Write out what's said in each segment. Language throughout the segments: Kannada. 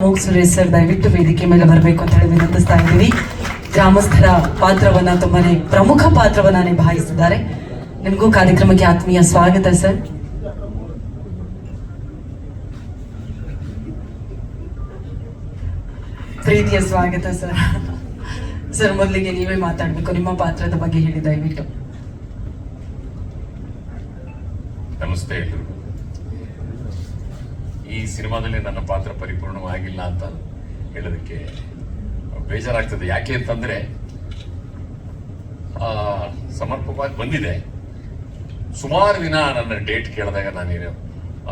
ಸರ್ ದಯವಿಟ್ಟು ವೇದಿಕೆ ಮೇಲೆ ಬರಬೇಕು ಅಂತ ಹೇಳಿ ವಿನಂತಿಸ್ತಾ ಇದ್ದೀವಿ. ಗ್ರಾಮಸ್ಥರ ಪಾತ್ರವನ್ನ ತುಂಬಾನೇ ಪ್ರಮುಖ ಪಾತ್ರವನ್ನ ನಿಭಾಯಿಸಿದ್ದಾರೆ. ನಿಮಗೂ ಕಾರ್ಯಕ್ರಮಕ್ಕೆ ಆತ್ಮೀಯ ಸ್ವಾಗತ, ಸರ್. ಪ್ರೀತಿಯ ಸ್ವಾಗತ, ಸರ್. ಸರ್, ಮೊದಲಿಗೆ ನೀವೇ ಮಾತಾಡ್ಬೇಕು, ನಿಮ್ಮ ಪಾತ್ರದ ಬಗ್ಗೆ ಹೇಳಿ, ದಯವಿಟ್ಟು. ನಮಸ್ತೆ ಈ ಸಿನಿಮಾದಲ್ಲಿ ನನ್ನ ಪಾತ್ರ ಪರಿಪೂರ್ಣವಾಗಿಲ್ಲ ಅಂತ ಹೇಳೋದಕ್ಕೆ ಬೇಜಾರಾಗ್ತದೆ. ಯಾಕೆ ಅಂತಂದ್ರೆ ಸಮರ್ಪಕವಾಗಿ ಬಂದಿದೆ. ಸುಮಾರು ದಿನ ನನ್ನ ಡೇಟ್ ಕೇಳಿದಾಗ ನಾನೇನು,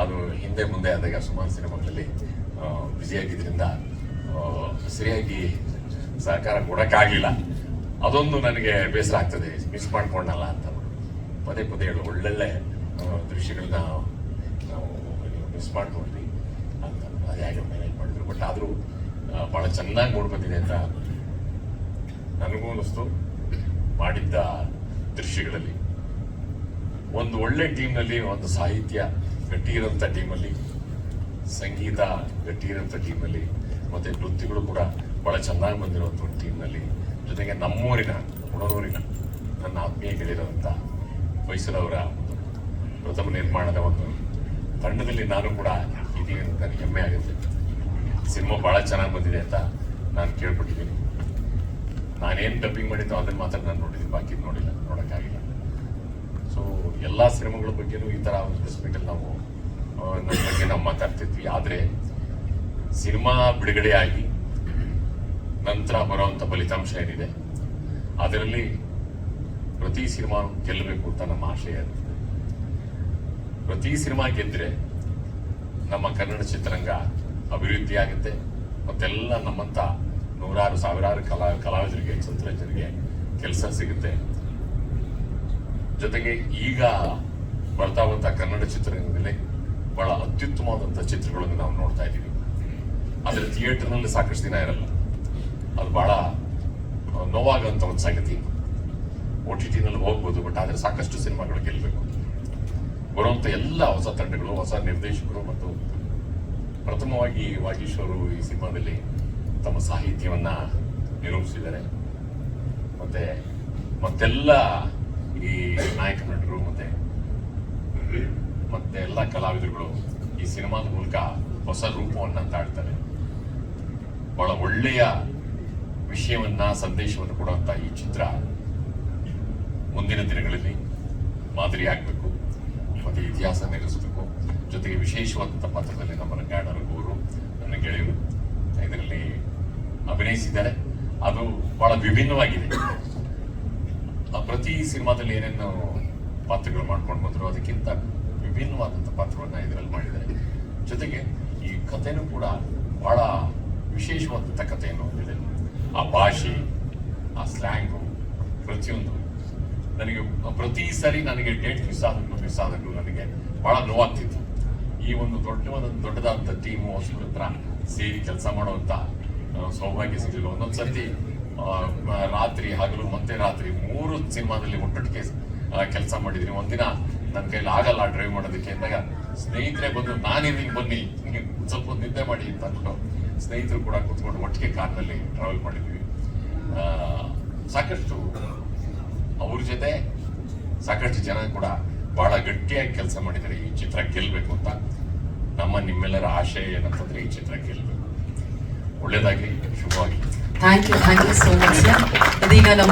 ಅದು ಹಿಂದೆ ಮುಂದೆ ಆದಾಗ ಸುಮಾರು ಸಿನಿಮಾಗಳಲ್ಲಿ ಬ್ಯುಸಿಯಾಗಿದ್ದರಿಂದ ಸರಿಯಾಗಿ ಸಹಕಾರ ಕೊಡೋಕ್ಕಾಗಲಿಲ್ಲ. ಅದೊಂದು ನನಗೆ ಬೇಸರ ಆಗ್ತದೆ. ಮಿಸ್ ಮಾಡ್ಕೊಂಡಲ್ಲ ಅಂತ. ಪದೇ ಪದೇ ಹೇಳು ಒಳ್ಳೊಳ್ಳೆ ದೃಶ್ಯಗಳನ್ನ ನಾವು ಮಿಸ್ ಮಾಡ್ಕೊಂಡ್ವಿ. ಅಂತ ಮಾಡಿದ್ರು. ಬಟ್ ಆದರೂ ಭಾಳ ಚೆನ್ನಾಗಿ ಮೂಡ್ ಬಂದಿದೆ ಅಂತ ನನಗೂ ಅನ್ನಿಸ್ತು. ಮಾಡಿದ್ದ ದೃಶ್ಯಗಳಲ್ಲಿ. ಒಂದು ಒಳ್ಳೆ ಟೀಮ್ನಲ್ಲಿ, ಒಂದು ಸಾಹಿತ್ಯ ಗಟ್ಟಿ ಟೀಮಲ್ಲಿ, ಸಂಗೀತ ಗಟ್ಟಿ ಟೀಮಲ್ಲಿ, ಮತ್ತೆ ನೃತ್ಯಗಳು ಕೂಡ ಬಹಳ ಚೆನ್ನಾಗಿ ಬಂದಿರುವಂಥ ಒಂದು ಟೀಮ್ನಲ್ಲಿ. ಜೊತೆಗೆ ನಮ್ಮೂರಿನ, ಹುಣನೂರಿನ ನನ್ನ ಆತ್ಮೀಯ ಗೆಳೆಯರಂಥ ಮೈಸೂರವರ ಪ್ರಥಮ ನಿರ್ಮಾಣದ ಒಂದು ತಂಡದಲ್ಲಿ ನಾನು ಕೂಡ ಇದೀನಿ ಅಂತ ನನಗೆ ಹೆಮ್ಮೆ ಆಗುತ್ತೆ. ಸಿನಿಮಾ ಬಹಳ ಚೆನ್ನಾಗಿ ಬಂದಿದೆ ಅಂತ ನಾನು ಕೇಳ್ಪಟ್ಟಿದ್ದೀನಿ. ನಾನೇನು ಡಬ್ಬಿಂಗ್ ಮಾಡಿದ್ದೋ ಅದನ್ನು ಮಾತ್ರ ನಾನು ನೋಡಿದ್ದೀನಿ, ಬಾಕಿ ನೋಡಿಲ್ಲ, ನೋಡೋಕ್ಕಾಗಿಲ್ಲ. ಸೊ ಎಲ್ಲ ಸಿನಿಮಾಗಳ ಬಗ್ಗೆನೂ ಈ ಥರ ಮೀಟಲ್ಲಿ ನಾವು ನನ್ನ ಬಗ್ಗೆ ನಾವು ಮಾತಾಡ್ತಿದ್ವಿ. ಆದರೆ, ಸಿನಿಮಾ ಬಿಡುಗಡೆಯಾಗಿ ನಂತರ ಬರುವಂಥ ಫಲಿತಾಂಶ ಏನಿದೆ, ಅದರಲ್ಲಿ ಪ್ರತಿ ಸಿನಿಮಾ ಗೆಲ್ಲಬೇಕು ಅಂತ ನಮ್ಮ ಆಶಯ ಇರುತ್ತೆ ಪ್ರತಿ ಸಿನಿಮಾ ಗೆದ್ದರೆ ನಮ್ಮ ಕನ್ನಡ ಚಿತ್ರರಂಗ ಅಭಿವೃದ್ಧಿ ಆಗುತ್ತೆ ಮತ್ತೆಲ್ಲ ನಮ್ಮಂಥ ನೂರಾರು, ಸಾವಿರಾರು ಕಲಾ, ಕಲಾವಿದರಿಗೆ ಚಿತ್ರರಂಜರಿಗೆ ಕೆಲಸ ಸಿಗುತ್ತೆ. ಜೊತೆಗೆ ಈಗ ಬರ್ತಾ ಕನ್ನಡ ಚಿತ್ರರಂಗದಲ್ಲಿ ಬಹಳ ಅತ್ಯುತ್ತಮವಾದಂಥ ಚಿತ್ರಗಳನ್ನು ನಾವು ನೋಡ್ತಾ ಇದ್ದೀವಿ. ಆದರೆ ಥಿಯೇಟರ್ನಲ್ಲಿ ಸಾಕಷ್ಟು ದಿನ ಇರಲ್ಲ. ಅದು ಬಹಳ ನೋವಾಗಂತ ಒಂದು ಸಂಗತಿ. ಓ ಟಿ ಟಿನಲ್ಲಿ ಹೋಗ್ಬೋದು, ಬಟ್ ಆದರೆ ಸಾಕಷ್ಟು ಸಿನಿಮಾಗಳು ಗೆಲ್ಲಬೇಕು ಬರುವಂಥ ಎಲ್ಲ ಹೊಸ ತಂಡಗಳು, ಹೊಸ ನಿರ್ದೇಶಕರು ಮತ್ತು ಪ್ರಥಮವಾಗಿ ವಾಗೀಶ್ ಅವರು ಈ ಸಿನಿಮಾದಲ್ಲಿ ತಮ್ಮ ಸಾಹಿತ್ಯವನ್ನು ನಿರೂಪಿಸಿದ್ದಾರೆ. ಮತ್ತು ಮತ್ತೆಲ್ಲ ಈ ನಾಯಕ ನಟರು, ಮತ್ತು ಮತ್ತೆ ಎಲ್ಲ ಕಲಾವಿದರುಗಳು ಈ ಸಿನಿಮಾದ ಮೂಲಕ ಹೊಸ ರೂಪವನ್ನು ತಾಳ್ತಾರೆ. ಬಹಳ ಒಳ್ಳೆಯ ವಿಷಯವನ್ನ, ಸಂದೇಶವನ್ನು ಕೊಡುವಂಥ ಈ ಚಿತ್ರ ಮುಂದಿನ ದಿನಗಳಲ್ಲಿ ಮಾದರಿ ಆಗಬೇಕು ಮತ್ತೆ ಇತಿಹಾಸ ನೆಲೆಸಬೇಕು ಜೊತೆಗೆ ವಿಶೇಷವಾದಂಥ ಪಾತ್ರದಲ್ಲಿ ನಮ್ಮ ಗುರು ನನ್ನ ಗೆಳೆಯರು ಇದರಲ್ಲಿ ಅಭಿನಯಿಸಿದ್ದಾರೆ. ಅದು ಬಹಳ ವಿಭಿನ್ನವಾಗಿದೆ. ಪ್ರತಿ ಸಿನಿಮಾದಲ್ಲಿ ಏನೇನು ಪಾತ್ರಗಳು ಮಾಡ್ಕೊಂಡು ಬಂದರು, ಅದಕ್ಕಿಂತ ವಿಭಿನ್ನವಾದಂಥ ಪಾತ್ರವನ್ನ ಇದರಲ್ಲಿ ಮಾಡಿದ್ದಾರೆ. ಜೊತೆಗೆ ಈ ಕಥೆನೂ ಕೂಡ ಬಹಳ ವಿಶೇಷವಾದಂಥ ಕಥೆಯನ್ನು ಹೊಂದಿದೆ. ಆ ಭಾಷೆ, ಆ ಸ್ಲ್ಯಾಂಗು ಪ್ರತಿಯೊಂದು ನನಗೆ ಪ್ರತಿ ಸರಿ ನನಗೆ ಡೇಟ್ ಮಿಸ್ ಆದಾಗಲೂ ಮಿಸ್ ಆದಾಗಲೂ ನನಗೆ ಬಹಳ ನೋವಾಗ್ತಿತ್ತು. ಈ ಒಂದು ದೊಡ್ಡ ಒಂದು ದೊಡ್ಡದಾದಂಥ ಟೀಮು ಹೊಸೂರ ಹತ್ರ ಸೇರಿ ಕೆಲಸ ಮಾಡುವಂಥ ಸೌಭಾಗ್ಯ ಸಿಗಲಿಲ್ಲ ಒಂದೊಂದು ಸರ್ತಿ ರಾತ್ರಿ ಹಗಲು ಮತ್ತೆ ರಾತ್ರಿ ಮೂರು ಸಿನಿಮಾದಲ್ಲಿ ಒಟ್ಟೊಟ್ಟಿಗೆ ಕೆಲಸ ಮಾಡಿದ್ದೀನಿ. ಒಂದಿನ ನನ್ನ ಕೈಲಿ ಆಗಲ್ಲ ಡ್ರೈವ್ ಮಾಡೋದಕ್ಕೆ ಅಂದಾಗ ಸ್ನೇಹಿತರೆ ಬಂದು ನಾನಿದ್ದೀನಿ ಬನ್ನಿ ಸ್ವಲ್ಪ ನಿದ್ದೆ ಮಾಡಿ ಅಂತ ಅಂದ್ಬಿಟ್ಟು ಸ್ನೇಹಿತರು ಕೂಡ ಕೂತ್ಕೊಂಡು ಒಟ್ಟಿಗೆ ಕಾರ್ನಲ್ಲಿ ಟ್ರಾವೆಲ್ ಮಾಡಿದ್ವಿ. ಸಾಕಷ್ಟು ಅವ್ರ ಜೊತೆ ಸಾಕಷ್ಟು ಜನ ಕೂಡ ಬಹಳ ಗಟ್ಟಿಯಾಗಿ ಕೆಲಸ ಮಾಡಿದ್ದಾರೆ. ಈ ಚಿತ್ರ ಗೆಲ್ಲಬೇಕು ಅಂತ ನಮ್ಮ ನಿಮ್ಮೆಲ್ಲರ ಆಶಯ ಏನಂತಂದ್ರೆ ಈ ಚಿತ್ರ ಗೆಲ್ಲಬೇಕು ಒಳ್ಳೇದಾಗಿ ಶುಭವಾಗಿ thank you thank you so much ಇದೀಗ ನಮ್ಮ